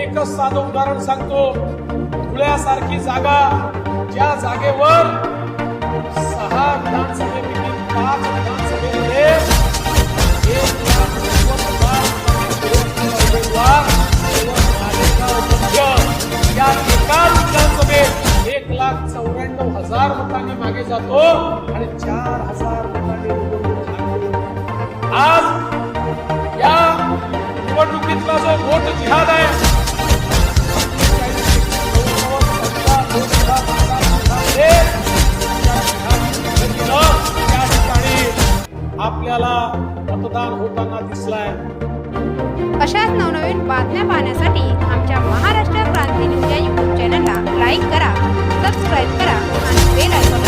एकच साधं उदाहरण सांगतो. धुळ्यासारखी जागा ज्या जागेवर सहा विधानसभेपैकी पाच विधानसभेमध्ये एक लाख नव्वद हजार उमेदवार या एका विधानसभेत एक लाख चौऱ्याण्णव हजार मतांनी मागे जातो आणि चार हजार जिहाद आहे आपल्याला मतदान होताना दिसलाय. अशाच नवनवीन बातम्या पाहण्यासाठी आमच्या महाराष्ट्र क्रांती न्यूज या युट्यूब चॅनलला लाईक करा सबस्क्राईब करा आणि बेल आयकॉनला